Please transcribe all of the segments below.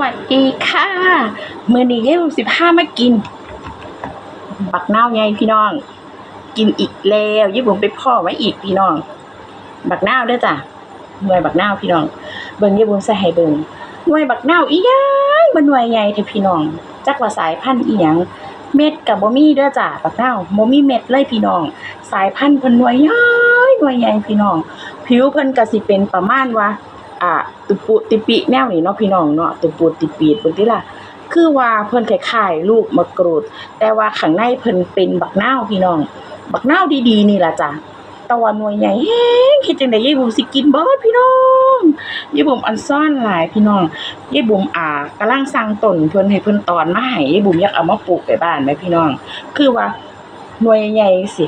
วัสดีค่ะมือนี้ยี่สิบห้ามากิน บักเน่าไงพี่น้อง กินอีกแล้วยี่ผมไปพ่อไว้อีกพี่น้อง บักเน่าเด้อจ้ะหน่วยบักเน่าพี่น้อง เบิ่งยี่ผมใส่ให้เบิ่งหน่วยบักเน่าอีหยังมันหน่วยใหญ่เถอะพี่น้อง จักว่าสายพันธุ์อีหยังเม็ดกับบ่มีเด้อจ้ะบักเน่าบ่มีเม็ดเลยพี่น้อง สายพันธุ์เพิ่นหน่วยใหญ่หน่วยใหญ่พี่น้อง ผิวเพิ่นก็สิเป็นประมาณว่า อ่าตุปุติปิแนวนี้เนาะพี่น้องเนาะตุปุติปีดเบิ่งติล่ะคือว่าเพิ่นคล้ายๆลูกมะกรูด แต่ว่าข้างในเพิ่นเป็นบักนาวพี่น้อง บักนาวดีๆนี่ล่ะจ้ะแตะวันหน่วยใหญ่แฮงเฮ็ดจังได๋ยายบุ๋มสิกินเบิดพี่น้องยายบุ๋มอันซ่อนหลายพี่น้องยายบุ๋มอ่ากำลังสร้างต้นเพิ่นให้เพิ่นตอนมาให้ยายบุ๋มอยากเอามาปลูกไปบ้านแม่พี่น้อง คือว่าหน่วยใหญ่สิ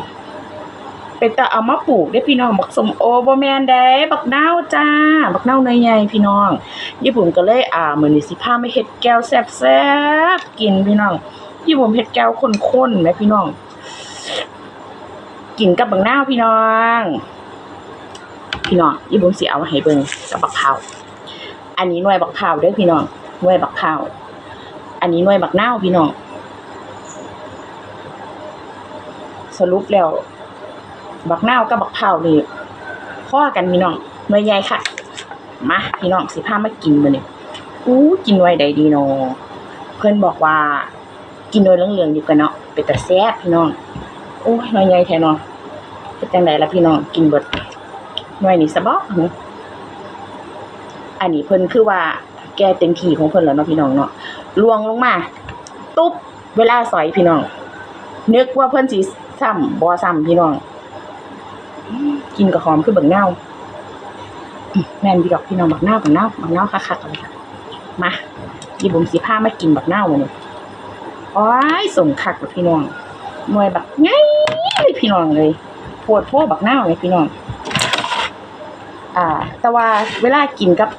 เป็นตาเอามาปลูกได้พี่น้องบักสมโอบแมนได้บักเนาจ้า บักเนาวหน่วยใหญ่พี่น้อง ญี่ปุ่นก็เลยอ่ามือนี้สิพาไมาเฮ็ดแก้วแซ่บๆกินพี่น้องญี่ปุ่นเฮ็ดแก้วข้นๆแหมพี่น้อง กินกับบักนาพี่น้อง พี่น้องญี่ปุ่นสิเอาให้เบิ่งกับบักเผาอันนี้หน่วยบักเผาเด้อพี่น้องหน่วยบักเผาอันนี้หน่วยบักเนาพี่น้องสรุปแล้ว บักนาวกับบักเผานี่พ่อกันพี่น้องหน่วยใหญ่ค่ะ มาพี่น้องสิพามากินมื้อนี้อู้กินหน่วยใดดีเนาะเพิ่นบอกว่า กินหน่วยเหลืองๆอยู่กันเนาะเป็นตาแซ่บพี่น้องโอ้ยหน่วยใหญ่แท้เนาะเป็นจังไดล่ะพี่น้องกินเบิดหน่วยนี้ซะบ่หึอันนี้เพิ่นคือว่าแกเต็มที่ของเพิ่นแล้วเนาะพี่น้องเนาะลวงลงมา ตุ๊บเวลาสอยพี่น้องนึกว่าเพิ่นสิซ้ำบ่ซ้ำพี่น้อง กินกับหอมคือบักเน่าแม่นพี่ดอกพี่น้องบักเน่าบักเน่าบักเน่าคักๆเลยค่ะมายี่บุ๋มสีผ้ามากินบักเน่าเนี่ยโอ้ยสมคักกับพี่น้องหน่วยบักงเลยพี่น้องเลยปวดพวกบักเน่าเลยพี่น้อง อ่า แต่ว่าเวลากินกับ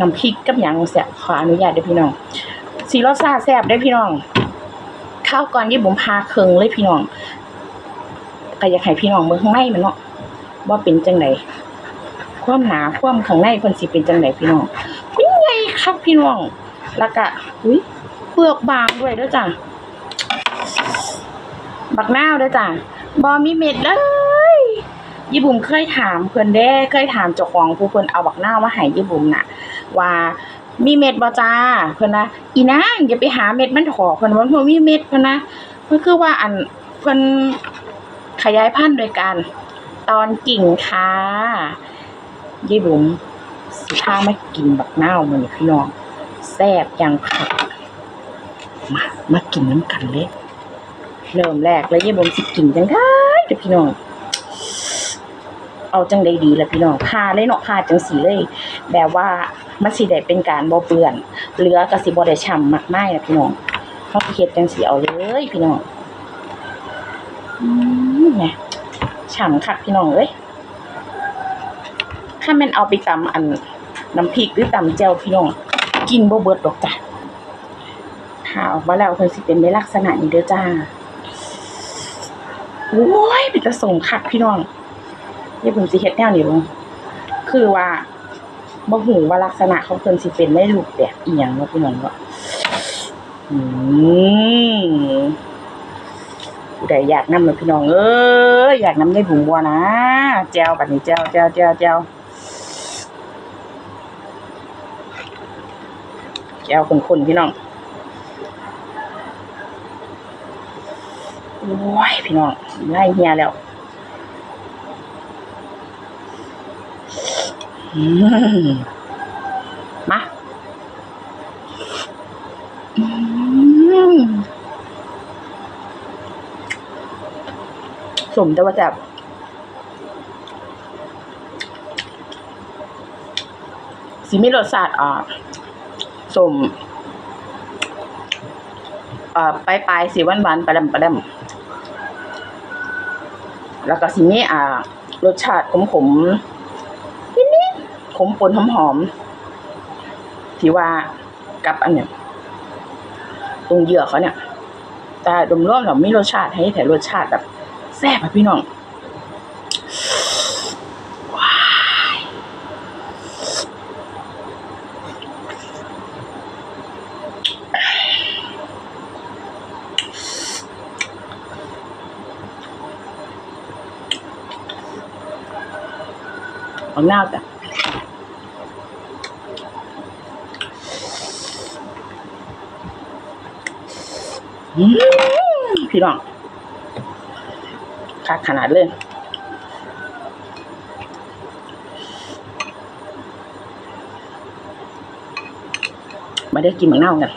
น้ำพริกกับหยังเสียขออนุญาตเด้อพี่น้องสีรสชาแซ่บได้พี่น้องข้าวก่อนยี่บุ๋มพาเคืองเลยพี่น้องก็อยากให้พี่น้องเมืองข้างในมันเนาะ ว่าเป็นจังไดความหนาความข้างในเพิ่นสิเป็นจังไดพี่น้องเป็นไงครับพี่น้องแล้วก็อุ้ยเปลือกบางด้วยด้อจ้ะบักนาวด้อจ้ะบ่มีเม็ดเลยยี่บุ๋มเคยถามเพิ่อนเด้เคยถามเจ้าของผู้เพิ่นเอาบักนาวมาให้ยี่บุ๋มน่ะ ว่ามีเม็ดบ่จ้าเพิ่อนนะอีนางอย่าไปหาเม็ดมันถอเพิ่อนว่ามันบ่มีเม็ดเพิ่อนนะมันคือว่าอันเพิ่อนขยายพันธุ์โดยการ ตอนกิ่งค่ะยี่บุ๋มสิพามากินบักนาวมื้อนพี่น้องแซ่บยังคักมามากินน้ำกันเลยเริ่มแรกแล้วยี่บุ๋มสิกินจังได้เด้อพี่น้องเอาจังได้ดีละพี่น้องพาเลยเนาะพาจังสีเลย แบบว่ามันสิได้เป็นการบ่เปื้อนเหลือก็สิบ่ได้ฉ่ำมากมายนะพี่น้องเฮาเฮ็ดจังสีเอาเลย พี่น้องอืมแหม ฉ่ำคักพี่น้องเอ้ยถ้าแม่นเอาไปตำอันน้ำพริกหรือตำแจ่วพี่น้อง กินบ่เบิดดอกจ้ะถ้าออกมาแล้วเพิ่นสิเป็นในลักษณะนี้เด้อจ้าโอ้ยเป็นตะส่งคักพี่น้องเดี๋ยวผมสิเฮ็ดแนวนี้บ่คือว่าบ่ฮู้ว่าลักษณะของเพิ่นสิเป็นในรูปแบบอีหยังเนาะพี่น้องเนาะอืม ผู้ใดอยากน้ำเลยพี่น้องเอ้ยอยากน้ำได้บุ๋มบัวนะแจวบัดนี้แจวแจวแจวแจวแจวคนๆพี่น้องโอ้ยพี่น้องไล่เฮียแล้วอืม สมแต่ว่าจะสีมีรสชาติอ่าสมอ่าปลายปลายๆสีหวานหวานๆประดำประดำแล้วก็สีมีอ่ารสชาติขมขมๆนิดขมปนหอมหอมที่ว่ากับอันเนี้ยตรงเหยื่อเขาเนี่ยแต่ดมรวมๆแล้วมีรสชาติให้แต่รสชาติแบบ แซ่บอะพี่น้องว้ายเอาหน้าจ้ะพี่น้อง คักขนาดเลยมาได้กินบักนาวกัน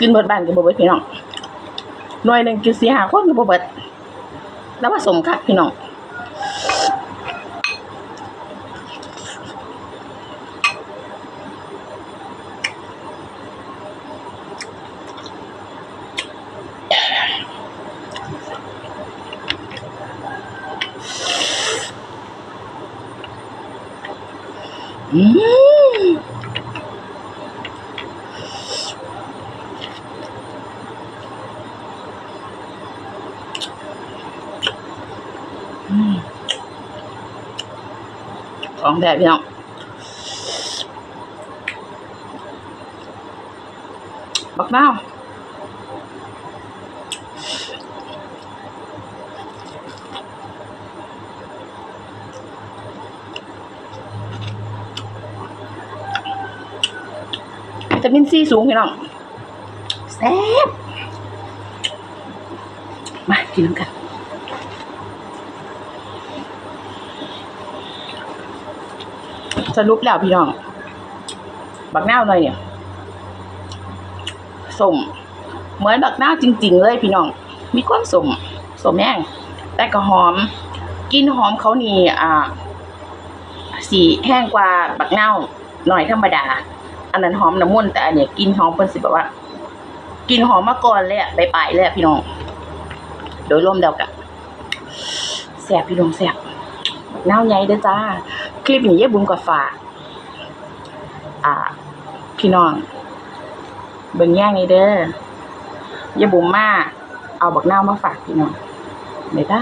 กินบดบ้านกับเบิดพี่น้อง หน่วยหนึ่งกินสี่ห้าคนกับเบิดแล้วผสมคักพี่น้องอืม ของแท้พี่น้องบักเน่าวิตามินซีสูงพี่น้องแซ่บมากินกัน สรุปแล้วพี่น้อง บักหน้าหน่อยเนี่ยสมเหมือนบักหน้าจริง ๆ เลยพี่น้อง มีความสมสมแห้งแต่ก็หอมกินหอมเขานี่อ่า สีแห้งกว่าบักนาหน่อยธรรมดา อันนั้นหอมน้ำมันแต่อันเนี้ยกินหอมเป็นสิแบบว่า กินหอมมาก่อนเลยอะไปปลายๆเลยอะพี่น้อง โดยรวมแล้วกะแสบพี่น้องแสบบักนาใหญ่เด้อจ้า คลิปนี้ยายบุญก็ฝากอ่า พี่น้อง เบิ่งแย่งไอเด้อยายบุญมาเอาบักนาวมาฝากพี่น้องไม่ได้